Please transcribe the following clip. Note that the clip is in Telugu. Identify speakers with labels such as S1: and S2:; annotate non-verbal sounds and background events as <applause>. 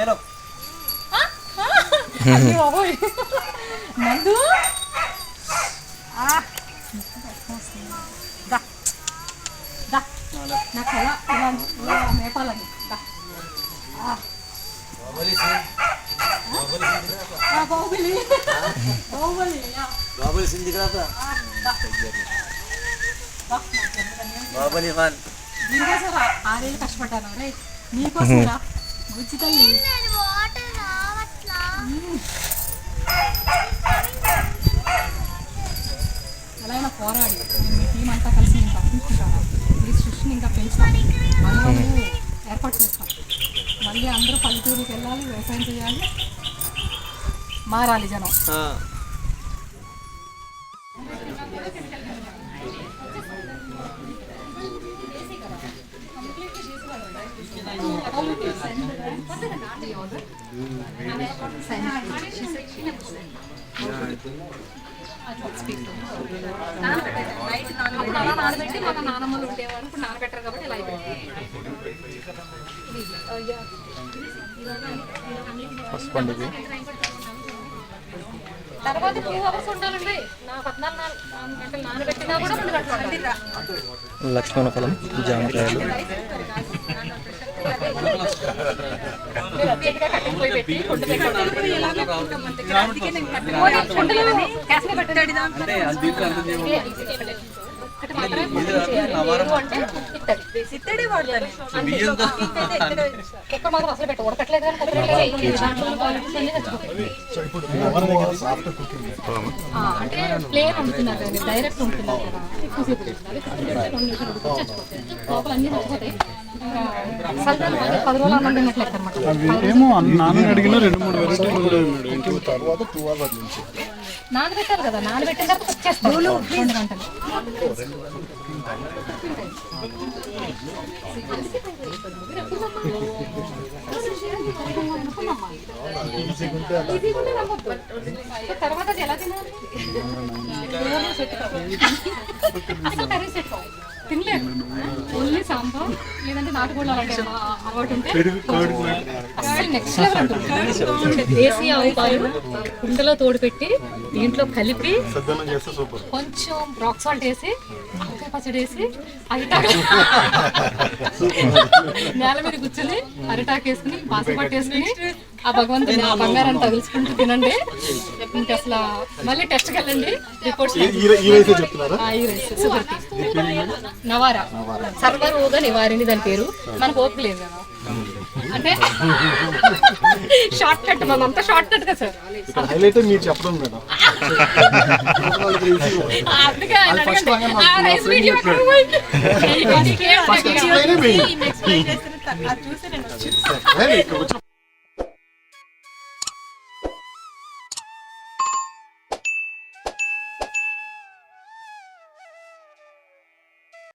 S1: నేను
S2: అయ్యో బాబోయ్. నందు ఆ. దా. దా. నా కళ ఇలా ఇలా మేపాలని బాహుబలి బాహుబలి యా.
S1: బాబుల్ సింధి కదా
S2: నాకు
S1: బాబులి ఖాన్
S2: దీనికోసం ఆరేళ్ళు కష్టపడ్డాను రే నీకోసం
S3: రావట్లా?
S2: ఎలా అయినా పోరాడి. నేను మీ టీం అంతా కలిసి నేను తప్పించుకుంటాను. ఈ సృష్టిని ఇంకా పెంచుతాం అనుభవం ఏర్పాటు చేస్తాం. మళ్ళీ అందరూ పల్లెటూరుకి వెళ్ళాలి వ్యవసాయం చేయాలి. మారాలి జనం. అప్పుడు అలా నానబెట్టి మన నానమ్మలు ఉండేవారు ఇప్పుడు నానబెట్టరు కాబట్టి ఇలా అయిపోయింది తర్వాత టూ అవర్స్ ఉండాలండి. నా పద్నాలుగు నాలుగు గంటలు నానబెట్టినా కూడా రెండు గంటలు ఉండాలి.
S4: లక్ష్మణ ఫలం జామకాయలు.
S2: చేతిగా కట్టెలు మాత్రమే అంటే మాత్రం అసలు పెట్ట ఉడకట్లేదు అంటే ప్లేన్ వండుతున్నారు డైరెక్ట్ వండుతున్నారు కదా ఎక్కువసేపు లోపల అన్ని చచ్చిపోతాయి
S5: ఏమో నాన్న అడిగిన రెండు మూడు వెరైటీలు కూడా ఉన్నాడు ఏంటి తర్వాత టూ అవర్స్ నుంచి.
S2: నానబెట్టాలి కదా నానబెట్టిన తర్వాత కుక్ చేస్తారు రెండు గంటలు. తర్వాత ఎలా తినాలి? <laughs> <laughs> ఓన్లీ సాంబార్ లేదంటే నాటుకోళ్ళు అలాంటి ఏమన్నా అలవాటు ఉంటే అసలు నెక్స్ట్ లెవెల్ ఉంటుంది. కుండలో తోడు పెట్టి దీంట్లో కలిపి
S5: సద్దనం చేస్తే సూపర్.
S2: కొంచెం రాక్ సాల్ట్ వేసి పచ్చడి వేసి అరిటాకు. నేల మీద కూర్చొని అరిటాకు వేసుకుని బాసపట్టు వేసుకుని ఆ భగవంతుని ఆ బంగారాన్ని తగులుచుకుంటూ తినండి. ఇంకా అసలు మళ్ళీ టెస్ట్కి వెళ్ళండి. రిపోర్ట్స్ షుగర్ నవారా. సర్వరోగ నివారిణి దాని పేరు. మనకు ఓపిక లేదు కదా. అంటే షార్ట్ కట్ మనంతా షార్ట్ కట్ కదా సార్.
S5: హైలైట్ మీరు చెప్పడం మేడం.
S2: అందుకే ఆయన అడగండి. ఆ రైస్ వీడియో
S5: ఫస్ట్. ఎక్స్ప్లెయిన్